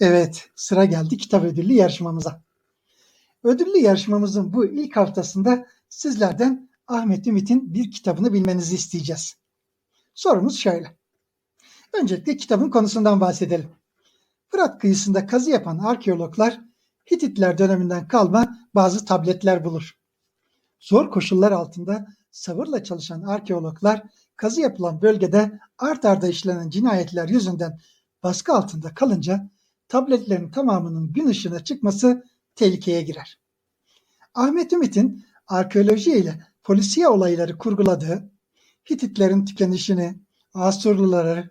Evet, sıra geldi kitap ödüllü yarışmamıza. Ödüllü yarışmamızın bu ilk haftasında sizlerden Ahmet Ümit'in bir kitabını bilmenizi isteyeceğiz. Sorumuz şöyle. Öncelikle kitabın konusundan bahsedelim. Fırat kıyısında kazı yapan arkeologlar Hititler döneminden kalma bazı tabletler bulur. Zor koşullar altında sabırla çalışan arkeologlar kazı yapılan bölgede art arda işlenen cinayetler yüzünden baskı altında kalınca tabletlerin tamamının gün ışığına çıkması tehlikeye girer. Ahmet Ümit'in arkeoloji ile polisiye olayları kurguladığı, Hititlerin tükenişini, Asurluları,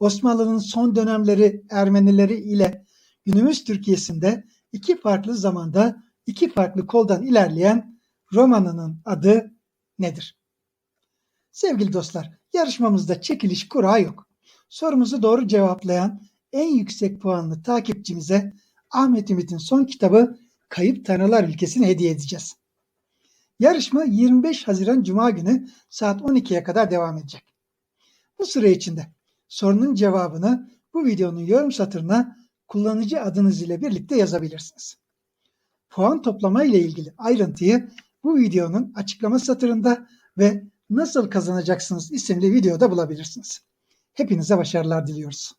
Osmanlı'nın son dönemleri Ermenileri ile günümüz Türkiye'sinde iki farklı zamanda iki farklı koldan ilerleyen romanının adı nedir? Sevgili dostlar, yarışmamızda çekiliş kura yok. Sorumuzu doğru cevaplayan en yüksek puanlı takipçimize Ahmet Ümit'in son kitabı Kayıp Tanrılar Ülkesi'ni hediye edeceğiz. Yarışma 25 Haziran Cuma günü saat 12'ye kadar devam edecek. Bu süre içinde sorunun cevabını bu videonun yorum satırına kullanıcı adınız ile birlikte yazabilirsiniz. Puan toplama ile ilgili ayrıntıyı bu videonun açıklama satırında ve Nasıl Kazanacaksınız isimli videoda bulabilirsiniz. Hepinize başarılar diliyoruz.